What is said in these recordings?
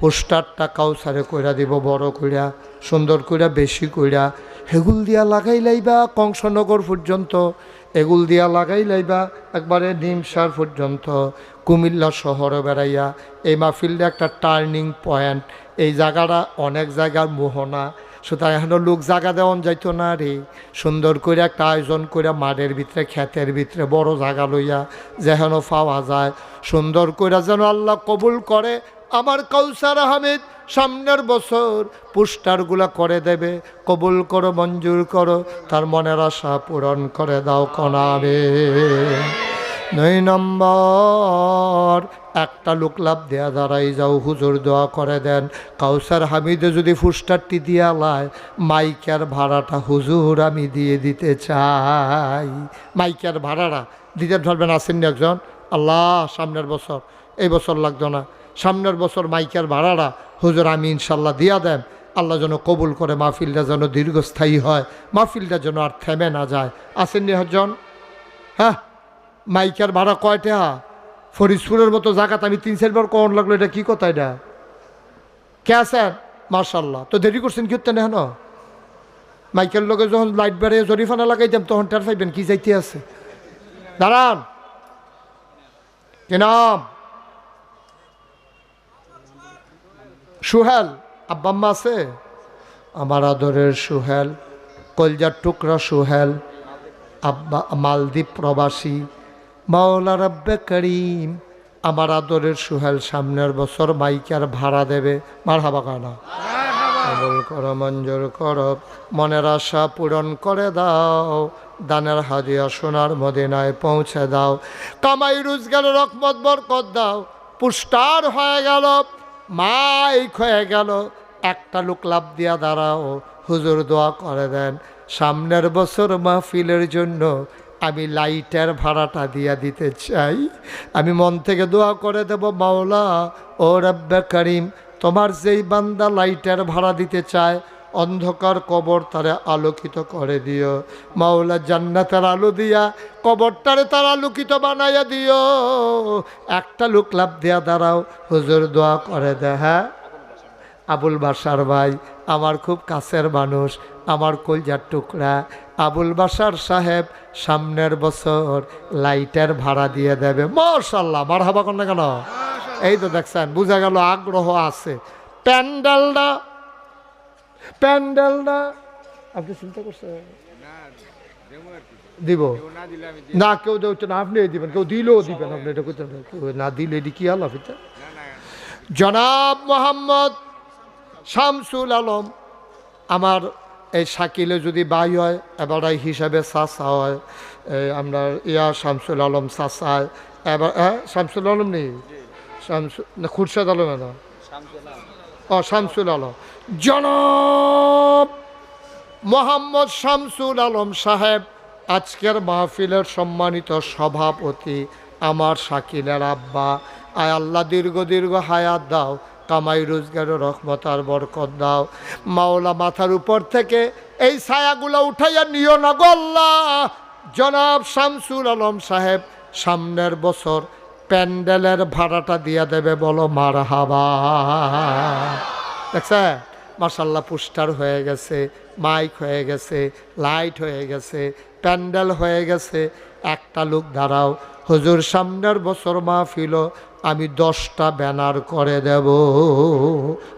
পোস্টারটা কাউসারে কইরা দিব, বড় কইরা, সুন্দর কইরা, বেশি কইরা। হেগুল দিয়া লাগাই লাইবা কংসনগর পর্যন্ত, এগুল দিয়া লাগাই লাইবা একবারে নিমসার পর্যন্ত, কুমিল্লা শহরে বেড়াইয়া। এই মাহফিলটা একটা টার্নিং পয়েন্ট, এই জায়গাটা অনেক জায়গার মোহনা। সুতরাং এখনও লোক জায়গা দেওয়ান যাইতো না রে। সুন্দর করে একটা আয়োজন করে মাঠের ভিতরে, ক্ষেতের ভিতরে, বড় জায়গা লইয়া যেন পাওয়া যায়। সুন্দর করে যেন আল্লাহ কবুল করে আমার কৌসার আহমেদ, সামনের বছর পোস্টারগুলা করে দেবে। কবুল করো, মঞ্জুর করো, তার মনের আশা পূরণ করে দাও কনাবে দুই নম্বর, একটা লোক লাভ দেয়া দাঁড়াই যাও, হুজুর দোয়া করে দেন। কাউসার হামিদে যদি ফুস্টারটি দিয়া লায়, মাইকার ভাড়াটা হুজুর আমি দিয়ে দিতে চাই। মাইকার ভাড়াটা দিতে ধরবেন আসেননি একজন? আল্লাহ, সামনের বছর। এই বছর লাগতো না। সামনের বছর মাইকের ভাড়াটা হুজুর আমি ইনশাল্লাহ দিয়া দেন আল্লাহ যেন কবুল করে, মাহফিলটা যেন দীর্ঘস্থায়ী হয়, মাহফিলটা যেন আর থেমে না যায়। আসেননি একজন? হ্যাঁ? মাইকের ভাড়া কয়টা ফরিদপুরের মতো জায়গাতে আমি তিন চারবার কখন লাগল, এটা কি কথা এটা? কে আছেন? মার্শাল্লাহ তো দেরি করছেন কি হতে না মাইকের লগে যখন লাইট বেড়ে জরিফানা লাগাইতাম, তখন টের পাইবেন কি যাইতে আছে। দাঁড়ান। কি নাম? সুহেল, আব্বাম্মা আছে? আমার আদরের সুহেল, কলজার টুকরা সুহেল, আব্বা, মালদ্বীপ প্রবাসী মাওলা রব্বে করিম, আমার আদরের সুহেল সামনের বছর মাইকার ভাড়া দেবে। মার হাবা কানা কবল কর, মঞ্জুর কর, মনের আশা পূরণ করে দাও, দানের হাদিয়া সোনার মদিনায় পৌঁছে দাও। কামাই রোজগার রকমত বরকত দাও। পুষ্টার হয়ে গেল। মাইক হয়ে গেল, একটা লোক লাভ দিয়া দাঁড়াও, হুজুর দোয়া করে দেন, সামনের বছর মাহফিলের জন্য আমি লাইটের ভাড়াটা দিয়া দিতে চাই। আমি মন থেকে দোয়া করে দেব, মাওলা, ও রব্বা করিম, তোমার যেই বান্দা লাইটের ভাড়া দিতে চায় অন্ধকার কবর তারে আলোকিত করে দিও। মাওলা জান্নাতের আলো দিয়া কবরটারে তার আলোকিত বানাইয়া দিও। একটা লোক লাভ দিয়া দাঁড়াও, হুজুর দোয়া করে দে হ্যাঁ? আবুল বাসার ভাই, আমার খুব কাছের মানুষ, আমার কলজার টুকরা। আবুল বাসার সাহেব সামনের বছর লাইটের ভাড়া দিয়ে দেবে। মশাল্লাহ মার হাবা কেন? এই তো দেখছেন, বোঝা গেল আগ্রহ আছে। প্যান্ডেলটা প্যান্ডেলটা আপনি চিন্তা করছেন? দিব। না, কেউ দেও না আপনি দিবেন, কেউ দিলেও দিবেন, আপনি এটা করতে না দিলে এটি কি আল্লাহ জনাব মোহাম্মদ শামসুল আলম, আমার এই শাকিলে যদি বাই হয় এবার হিসাবে চাষা হয় এই আমরা ইয়া শামসুল আলম চাষায় এবার হ্যাঁ শামসুল আলম নেই? শামসুল খুরশাদ আলম না? শামসুল আলম। জনাব মোহাম্মদ শামসুল আলম সাহেব, আজকের মাহফিলের সম্মানিত সভাপতি আমার শাকিলের আব্বা। আয় আল্লাহ, দীর্ঘ দীর্ঘ হায়াত দাও, কামাই রোজগারের রহমত আর বরকত দাও। মাওলা মাথার উপর থেকে এই ছায়াগুলো উঠাইয়া নিও না গো আল্লাহ। জনাব শামসুল আলম সাহেব, সামনের বছর প্যান্ডেলের ভাড়াটা দিয়ে দেবে বলো মার হাবা দেখছে? মার্শাল্লাহ পোস্টার হয়ে গেছে, মাইক হয়ে গেছে, লাইট হয়ে গেছে, প্যান্ডেল হয়ে গেছে। একটা লোক, দাঁড়াও। হুজুর, সামনের বছর মাহফিল, আমি দশটা ব্যানার করে দেব।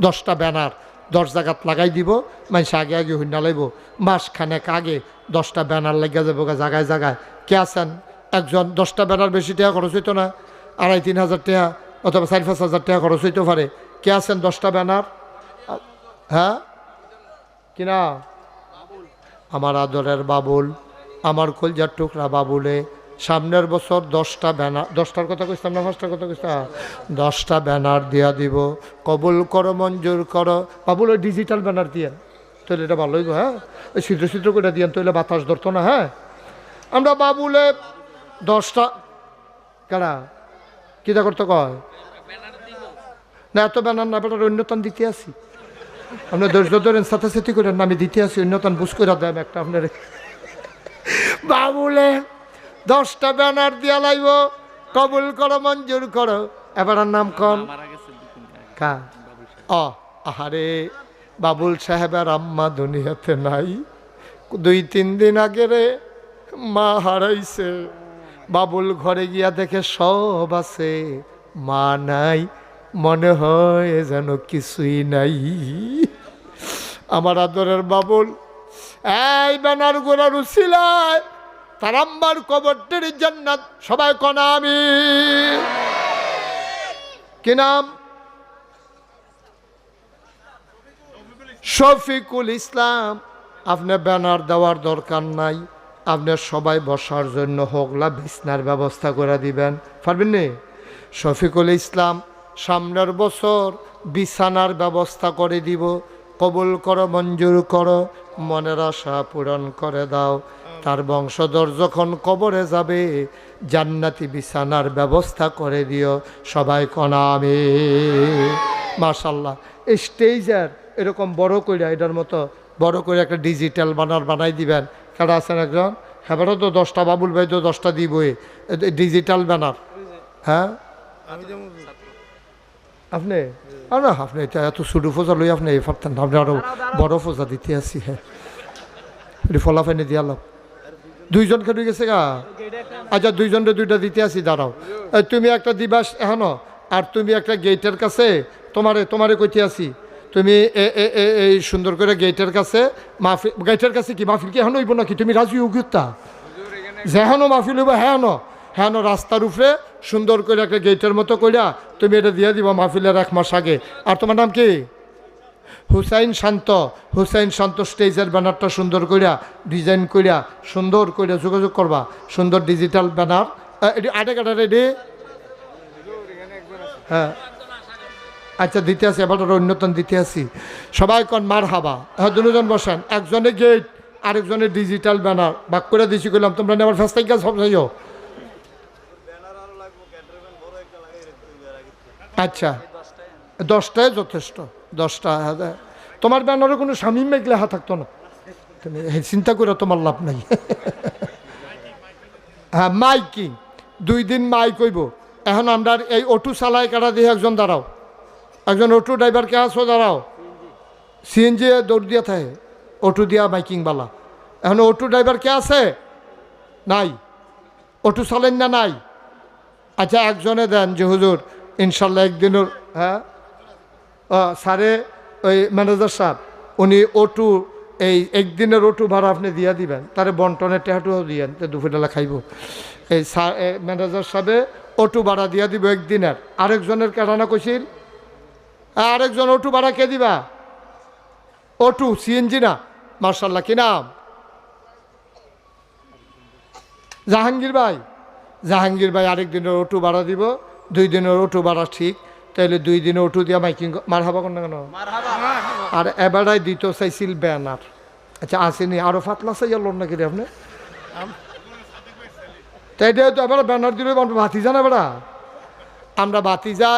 দশটা ব্যানার, দশ জায়গাত লাগাই দিব মানুষ আগে আগে হইনা লাইব। মাসখানেক আগে দশটা ব্যানার লাগিয়ে যাব জায়গায় জায়গায়। কে আছেন? একজন, দশটা ব্যানার বেশি টাকা খরচ হইতো না। আড়াই, তিন হাজার টাকা অথবা চার, পাঁচ হাজার টাকা খরচ হইতে পারে। কে আছেন দশটা ব্যানার? হ্যাঁ? কিনা আমার আদরের বাবুল। আমার কলজার টুকরা বাবুলে। সামনের বছর দশটা ব্যানার, দশটার কথা কইতাম না, পাঁচটার কথা কইতাম দশটা ব্যানার দিয়া দিব। কবুল করো, মঞ্জুর করো। বাবুল ডিজিটাল ব্যানার দিয়ে। তাহলে এটা ভালোই গো হ্যাঁ? ওই ছিদ্র ছিদ্র করে দিয়েন, তাহলে বাতাস ধরতো না হ্যাঁ? আমরা বাবুলে দশটা কারা? কিতা করতে কয়? না, এত ব্যানার না বেটার অন্যতম দিতে আসি। আপনার ধৈর্য ধরেন সাথে সাথে করেন আমি দিতে আসি, অন্যতম বুঝ করে দেন একটা আপনার। বাবুলে, দশটা ব্যানার দিয়া লাইব, কবুল করো, মঞ্জুর করো। এবার নাম কন? কা? অ, আহারে, বাবুল সাহেবের আম্মা দুনিয়াতে নাই। দুই তিন দিন আগে রে মা হারাইছে। বাবুল ঘরে গিয়া দেখে সব আছে। মা নাই, মনে হয় যেন কিছুই নাই। আমার আদরের বাবুল, এই ব্যানার গোড়ার উছিলায় তার আম্মার কবরটির জান্নাত, সবাই কনা আমি কি নাম? শফিকুল ইসলাম, আপনি ব্যানার দেওয়ার দরকার নাই। আপনি সবাই বসার জন্য হোগলা বিছনার ব্যবস্থা করে দিবেন। পারবেন নি? শফিকুল ইসলাম সামনের বছর বিছানার ব্যবস্থা করে দিব। কবুল করো, মঞ্জুর করো, মনের আশা পূরণ করে দাও। তার বংশধর যখন কবরে যাবে, জান্নাতি বিছানার ব্যবস্থা করে দিও। সবাই কনা আমি মাশাল্লাহ এই স্টেজের এরকম বড় করে এটার মতো বড় করে একটা ডিজিটাল বানার বানাই দিবেন। কারা আছেন একজন? হ্যাঁ তো দশটা বাবুল ভাই তো দশটা দিবই। ডিজিটাল ব্যানার হ্যাঁ? আপনি? আর না আপনি এটা এত ছোটো ফোজা লই আপনি এই পারতেন আপনি আরও বড় ফোজা দিতে আসি হ্যাঁ। ফলাফাইনে দিয়া লাভ দুইজন খেলে গেছে গা? আচ্ছা দুইজনরে দুইটা দিতে আসি দাঁড়াও। তুমি একটা দিবাস এখনও আর তুমি একটা গেটের কাছে তোমারে তোমারে কইতে আসি। তুমি এই সুন্দর করে গেটের কাছে মাহফিল গেটের কাছে কি? মাহফিল কি এখন হইব নাকি? তুমি রাজি উগুত্তা যেহানো মাহফিল হইব হ্যাঁ হ্যাঁ রাস্তার উপরে সুন্দর করে একটা গেটের মতো কইরা তুমি এটা দিয়ে দিবা মাহফিলের এক মাস আগে। আর তোমার নাম কি? হুসাইন শান্ত। হুসাইন শান্ত স্টেজের ব্যানারটা সুন্দর করিয়া ডিজাইন করিয়া সুন্দর কইরা যোগাযোগ করবা। সুন্দর ডিজিটাল ব্যানার এটি আটে কাটা রেডি? হ্যাঁ। আচ্ছা দিতে আসি এবার অন্যতম দিতে আসি। সবাই কন মার হাবা হ্যাঁ দুজন বসেন। একজনে গেট আরেকজনের ডিজিটাল ব্যানার বাক করে দিছি, কইলাম, তোমরা নেবার ফার্স্ট থেকে সব যাইও। আচ্ছা দশটায় যথেষ্ট, দশটা হ্যাঁ তোমার ব্যানারে কোনো স্বামী মেঘ লেখা থাকতো না? তুমি চিন্তা করে তোমার লাভ নাই। হ্যাঁ মাইকিং। দুই দিন মাইক কইব এখন আমরা এই অটু চালাই কাটা দিয়ে একজন দাঁড়াও। একজন অটো ড্রাইভার কে আসো দাঁড়াও। সিএনজি দৌড় দিয়া থাকে, অটো দিয়া মাইকিং বালা। এখন অটো ড্রাইভার কে আছে? নাই। অটো চালেন না নাই? আচ্ছা একজনে দেন যে হুজুর, ইনশাল্লাহ একদিনের হ্যাঁ? স্যারে, ওই ম্যানেজার সাহেব উনি ওটু এই একদিনের ওটু ভাড়া আপনি দিয়া দিবেন, তারে বন্টনের টেহাটুও দিয়েন দুপুরবেলা খাইব। এই স্যার ম্যানেজার সাহেবে ওটু ভাড়া দিয়া দিব একদিনের। আরেকজনের কেটানা কইছিল? আরেকজন ওটু ভাড়া কে দিবা? ওটু সিএনজি না। মার্শাল্লাহ কি নাম? জাহাঙ্গীর ভাই। জাহাঙ্গীর ভাই আরেক দিনের অটো ভাড়া দিব। দুই দিনের অটো ভাড়া ঠিক। তাইলে দুই দিনে অটো দিয়া মাইকিং মার হাবা কোন? কেন আর এবারাই দিত চাইছিল ব্যানার। আচ্ছা আসেনি। আরও ফাতলা চাই লোন নাকি রে আপনি? তাই দিয়ে তো এবার ব্যানার দিলে বাতি জানা বেড়া? আমরা বাতি যা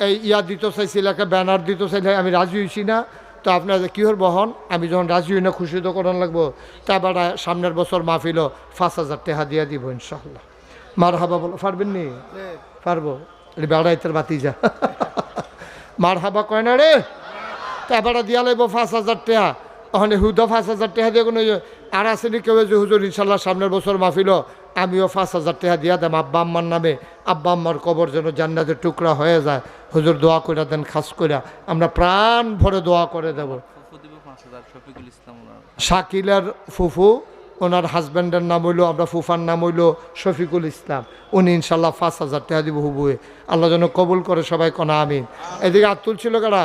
এই ইয়া দিত চাইছিল একটা ব্যানার দিত চাইলে আমি রাজি হয়েছি না। তো আপনার কি হর বহন আমি যখন রাজি হই না, খুশি তো করান লাগবো। তা এবার সামনের বছর মাহফিল পাঁচ হাজার টাকা দিয়া দিব ইনশাল্লাহ মার হাবা বলো, পারবেন নি? পারব। এটা বেড়াইতের বাতি যা মার হাবা কয় না রে? তা এবার দিয়া লাগবো পাঁচ হাজার টাকা। ওখানে হুদা পাঁচ হাজার টাকা দিয়ে কোনো ইয়ে- আর আসেনি কেউ যে হুজুর ইনশাল্লাহ সামনের বছর মাহফিল আমিও পাঁচ হাজার টাকা দিয়া দেম, আব্বা আম্মার নামে। আব্বা আম্মার কবর যেন জান্নাতের টুকরা হয়ে যায়। হুজুর দোয়া করে দেন, খাস করে আমরা প্রাণ ভরে দোয়া করে দেব। শাকিলের ফুফু, ওনার হাজব্যান্ডের নাম হইল, আমরা ফুফার নাম হইল শফিকুল ইসলাম। উনি ইনশাল্লাহ পাঁচ হাজার টাকা দিব হুবুয়ে। আল্লাহ যেন কবুল করে সবাই কনা, আমিন। এদিকে হাত তুলছিল কারা?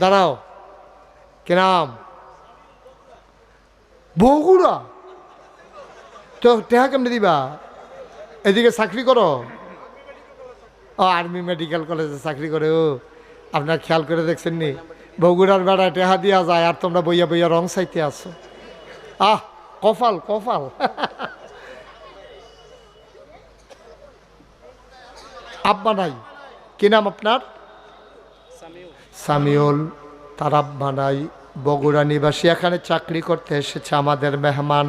দাঁড়াও। কি নাম বগুড়া তো টেহা কেমনি দিবা? এদিকে চাকরি করো। ও, আর্মি মেডিকেল কলেজে চাকরি করে, ও। আপনার খেয়াল করে দেখছেন নি? বগুড়ার বেড়া টেহা দিয়া যায় আর তোমরা বইয়া বইয়া রং চাইতে আসো। আহ কফাল কফাল আব্বা নাই। কি নাম আপনার? সামিউল। তার আব্বা নাই। বগুড়া নিবাসী, এখানে চাকরি করতে এসেছে আমাদের মেহমান।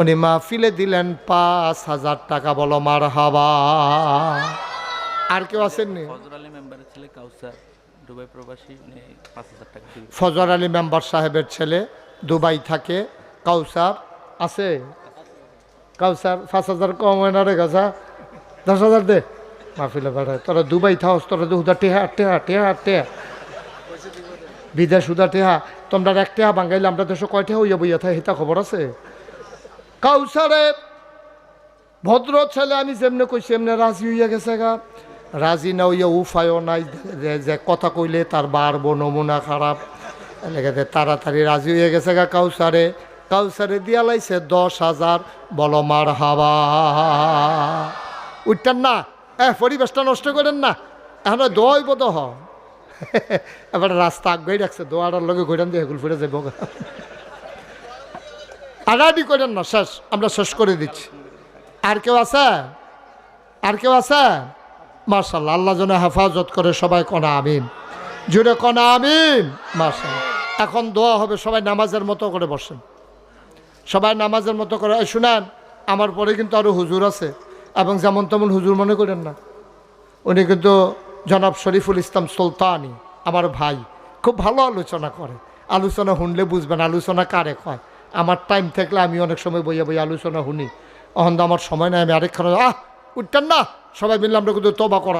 উনি মাহফিলে দিলেন পাঁচ হাজার টাকা বলো মার হাবা আর কেউ আসেননি? ফজর আলী মেম্বার সাহেবের ছেলে দুবাই থাকে কাউসার আছে? কাউসার পাঁচ হাজার কম হয় না রে গাছা দশ হাজার দে। মাহফিলে বেড়ায় তোরা দুবাই থাকস তোরা হুদা টেহা টেহা টেহা টেহা। বিদেশ হুদা টেহা। তোমরা এক টেহা বাঙ্গাইলে আমরা দেশে কয় টেহা হইয়া বইয়া থাকে হিতা খবর আছে? কাউসারে ভদ্র ছেলে, আমি যেমনে কইছি এমনি রাজি হইয়া গেছে গা। রাজি না হইয়া উফায়ও নাই, যে- কথা কইলে তার বাড়বো নমুনা খারাপ। এলাকাতে তাড়াতাড়ি রাজি হয়ে গেছে গা কাউসারে। কাউসারে দিয়া লাইছে দশ হাজার, বলো মার হাবা। উঠতেন না এ পরিবেশটা নষ্ট করেন না, এখন দোয়াই বোধ এবার রাস্তা আগাই রাখছে, দোয়াটার লগে ঘুরান দিয়ে হেগুল ফুরে যাব আড়াআড়ি করেন না, শেষ, আমরা শেষ করে দিচ্ছি। আর কেউ আছে? আর কেউ আছে? মার্শাল্লাহ আল্লাহ যেন হেফাজত করে সবাই কনা আমিন। জুড়ে কনা আমিন মার্শাল এখন দোয়া হবে, সবাই নামাজের মতো করে বসেন। সবাই নামাজের মতো করে শুনেন, আমার পরে কিন্তু আরও হুজুর আছে, এবং যেমন তেমন হুজুর মনে করেন না। উনি কিন্তু জনাব শরীফুল ইসলাম সুলতানি, আমার ভাই। খুব ভালো আলোচনা করে। আলোচনা শুনলে বুঝবেন, আলোচনা কারে কয়। আমার টাইম থাকলে আমি অনেক সময় বইয়ে বইয়া আলোচনা শুনি। অহন আমার সময় নাই, আমি আরেকখানে, আহ, উঠতেন না। সবাই মিললাম তো তবা করা